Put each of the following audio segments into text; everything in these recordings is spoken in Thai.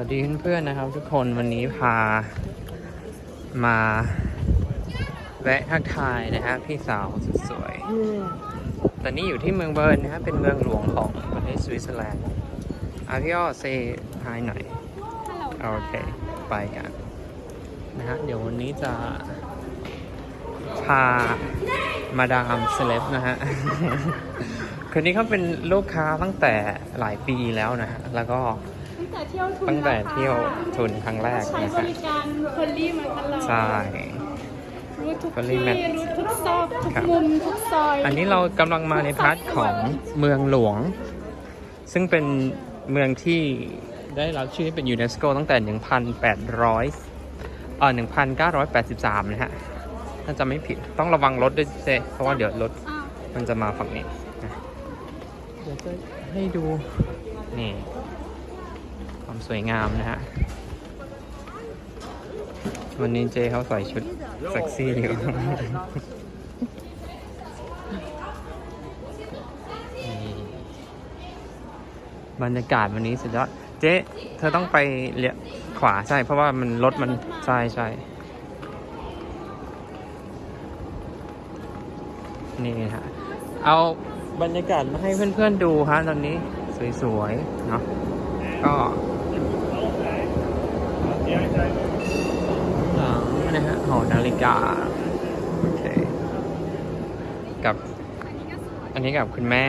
วัสดีเพื่อนๆนะครับทุกคนวันนี้พามาแวะทักทายนะฮะพี่สาวสุดสวยตอนนี้อยู่ที่เมืองเบิร์นนะฮะเป็นเมืองหลวงของประเทศสวิตเซอร์แลนด์อะพี่อ้อเซฮายหน่อยโอเค ไปกันนะฮะเดี๋ยววันนี้จะพามาดามเซเลบนะฮะคนนี้เขาเป็นลูกค้าตั้งแต่หลายปีแล้วนะฮะแล้วก็ตั้ง แต่เที่ยวทุนตั้งแต่นะคะเที่ยวทุนครั้งแรกใช้นะบฮะริการคอลลี่มาตลอดใช่ รู้ทุก Fully ที่ Match รู้ทุกซอกทุกครับมุมทุกซอยอันนี้เรากำลังมาในพาร์ทของเมืองหลวง ซึ่งเป็นเมืองที่ได้รับชื่อให้เป็นยูเนสโกตั้งแต่ 1,800เอ่อ1,983 นะฮะ ถ้าจะไม่ผิดต้องระวังรถด้วยเซเพราะว่าเดี๋ยวรถอ้าวมันจะมาฝั่งนี้นะเดี๋ยวจะให้ดู นี่ ความสวยงามนะฮะ วันนี้เจเขาใส่ชุดเซ็กซี่อยู่บรรยากาศวันนี้สุดยอด เจ๊เธอต้องไปเลี้ยวขวาใช่ เพราะว่ามันรถมันใช่ใช่นี่ฮะ เอาบรรยากาศมาให้เพื่อนๆดูฮะตอนนี้สวยๆ เนาะก็ หลังนะฮะหอนาฬิกา โอเค กับ อันนี้กับคุณแม่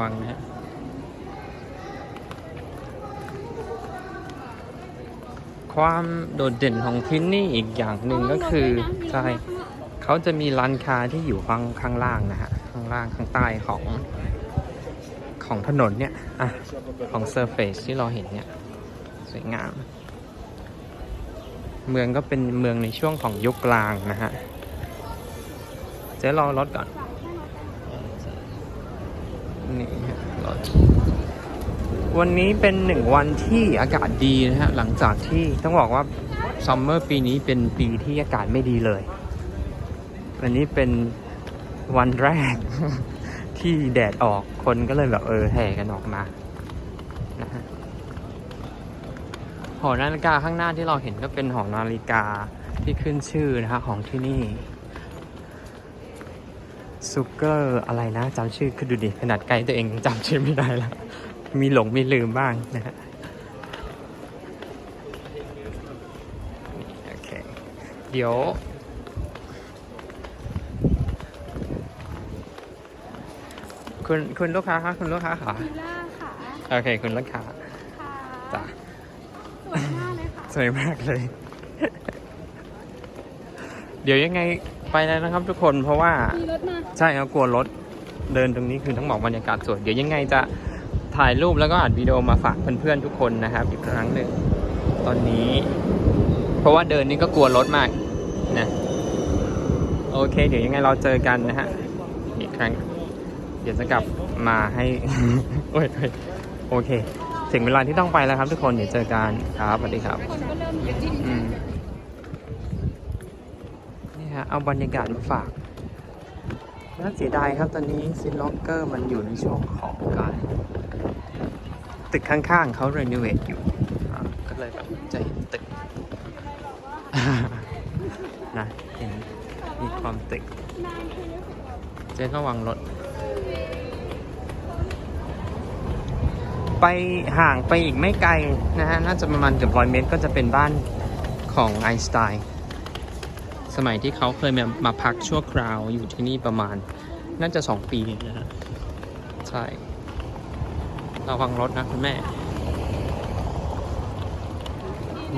วังนะฮะความโดดเด่นของที่นี่อีกอย่างหนึ่งก็คือใช่เขาจะมีร้านค้าที่อยู่ข้างข้างล่างนะฮะ ข้างล่างข้างใต้ของ ของถนนเนี่ยอะของเซอร์เฟซที่เราเห็นเนี่ยสวยงาม เมืองก็เป็นเมืองในช่วงของยุคกลางนะฮะเจ๊รอรถก่อน นี่ฮะรถวันนี้เป็นหนึ่งวันที่อากาศดีนะฮะ หลังจากที่ต้องบอกว่าซัมเมอร์ปีนี้เป็นปีที่อากาศไม่ดีเลย วันนี้เป็นวันแรก ที่แดดออกคนก็เลยแบบเออแห่กันออกมานะฮะหอนาฬิกาข้างหน้าที่เราเห็นก็เป็นหอนาฬิกาที่ขึ้นชื่อนะฮะของที่นี่ซุกเกอร์อะไรนะจำชื่อคือดูดิขนาดไกลตัวเองจำชื่อไม่ได้แล้วมีหลงมีลืมบ้างนะฮะโอเคเดี๋ยว คุณคุณลูกค้าคะคุณลูกค้าค่ะวิลล่าค่ะโอเค คุณลูกค้าค่ะจ้ะสวยมากเลยค่ะสวยมากเลย เดี๋ยวยังไงไปแล้วนะครับทุกคนเพราะว่า มีรถมาใช่ครับกลัวรถเดินตรงนี้คือต้องบอกบรรยากาศสวยเดี๋ยวยังไงจะถ่ายรูปแล้วก็อัดวิดีโอมาฝากเพื่อนๆทุกคนนะครับ อีกครั้งหนึ่งตอนนี้ เพราะว่าเดินนี่ก็กลัวรถมากนะโอเค เดี๋ยวยังไงเราเจอกันนะฮะอีกครั้ง เดี๋ยวจะกลับมาให้ โอ้ยโอเค ถึงเวลาที่ต้องไปแล้วครับทุกคน เดี๋ยวเจอกันครับสวัสดีครับนี่ฮะเอาบรรยากาศมาฝากน่าเสียดายครับตอนนี้ซินล็อกเกอร์มันอยู่ในช่วงของการตึกข้างๆเขาเรโนเวทอยู่ ก็เลยแบบจะเห็นตึกนะเห็นมีความตึก เจ๊ระวังรถ ไปห่างไปอีกไม่ไกลนะฮะ น่าจะประมาณเกือบร้อยเมตรก็จะเป็นบ้านของไอน์สไตน์สมัยที่เขาเคยมามาพักชั่วคราวอยู่ที่นี่ประมาณ น่าจะสองปีนะฮะ ใช่ระวังรถนะคุณแม่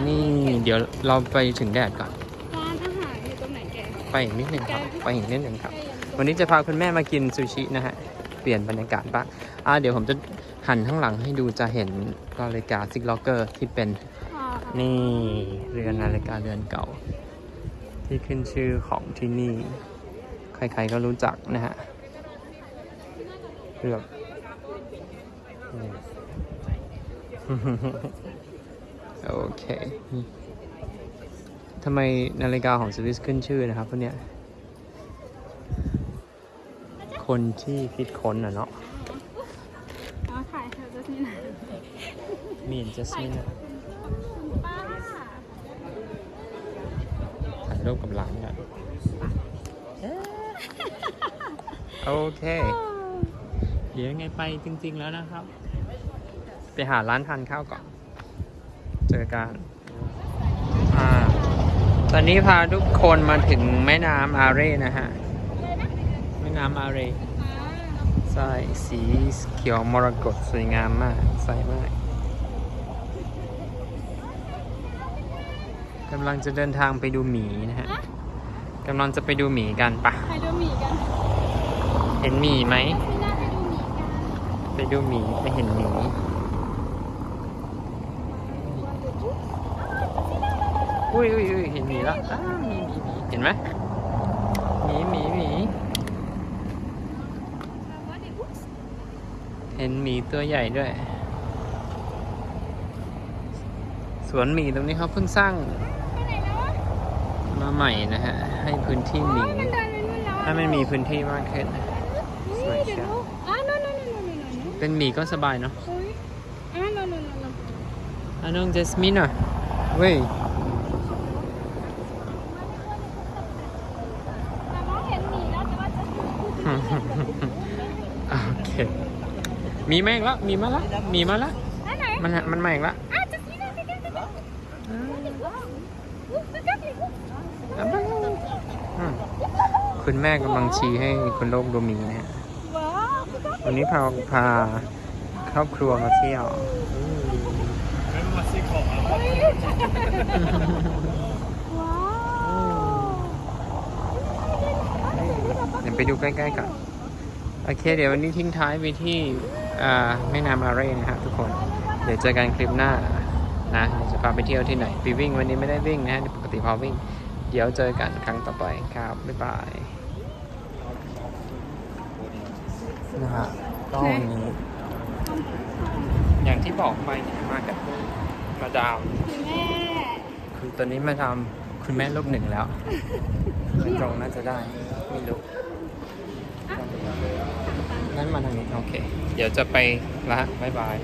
นี่เดี๋ยวเราไปถึงแดดก่อน ร้านอาหารอยู่ตรงไหนแกไปอีกนิดหนึ่งครับ ไปอีกนิดหนึ่งครับ วันนี้จะพาคุณแม่มากินซูชินะฮะ เปลี่ยนบรรยากาศบ้างอ่าเดี๋ยวผมจะ หันข้างหลังให้ดูจะเห็นนาฬิกาซิกล็อกเกอร์ที่เป็นอ่านี่เรือนนาฬิกาเรือนเก่า ที่ขึ้นชื่อของที่นี่ ใครๆก็รู้จักนะฮะคือแบบอืมโอเคทำไมนาฬิกาของสวิสขึ้นชื่อนะครับพวกเนี้ยคคนที่คิดค้นอะเนาะ อ๋อถ่ายเธอจะนี่นะ มีนจัสมินอะคุณป้าถ่ายรูปกับหลานกันโอเค เดี๋ยวยังไงไปจริง ๆแล้วนะครับ ไปหาร้านทานข้าวก่อน เจอกันอ่าตอนนี้พาทุกคนมาถึงแม่น้ำอาเร่นะฮะ แม่น้ำอาเร่ใช่สีเขียวมรกตสวยงามมาก ใสมาก กำลังจะเดินทางไปดูหมีนะฮะกำลังจะไปดูหมีกันปะไปดูหมีกันเห็นหมีไหมไม่น่าไปดูหมีกันไปดูหมีไปเห็นหมีอุ้ยอุ้ยอุ้ยเห็นหมีแล้วอ้าวหมีหมีหมีเห็นไหมหมีหมีหมีเห็นหมีตัวใหญ่ด้วย สวนหมีตรงนี้เขาเพิ่งสร้าง ไปไหนแล้วอะ มาใหม่นะฮะ ให้พื้นที่หมีมันเดินไปนู่นแล้วอะให้มันมีพื้นที่มากขึ้นสวยเดี๋เชียยววอะนู่นนู่นนู่นนู่นนู่นเป็นหมีก็สบายเนาะเฮ้ยอะนู่นนู่นนู่นนู่นอะน้องเจสมินอะเว้ยแต่น้องเห็นหมีแล้วแต่ว่าจะโอเค มีมาอีกแล้ว มีมาแล้วมีมาแล้วอันไหนมันมันมาอีกแล้ว อะจะนี่นะจะนี่จะนี่อุ๊ยจะนี่ อืม คุณแม่กำลังชี้ให้คุณโลกดูมีนะฮะวันนี้พาพาครอบครัวมาเที่ยวอืมเฮ้ยว้าเดี๋ยวไปดูใกล้ๆกันโอเค เดี๋ยววันนี้ทิ้งท้ายไปที่แม่น้ำอาเร่นะครับทุกคน เดี๋ยวเจอกันคลิปหน้านะเดี๋ยวจะพาไปเที่ยวที่ไหนไปวิ่งวันนี้ไม่ได้วิ่งนะฮะปกติพอวิ่ง เดี๋ยวเจอกันครั้งต่อไปครับ บ๊ายบาย นะฮะก็วันนี้ อย่างที่บอกไปเนี่ยมากับมาดามคุณแม่คือตอนนี้มาดามคุณแม่ลบหนึ่งแล้วไม่ตรงน่าจะได้ไม่รู้งั้นมาทางนี้ โอเค เดี๋ยวจะไปละบ๊ายบาย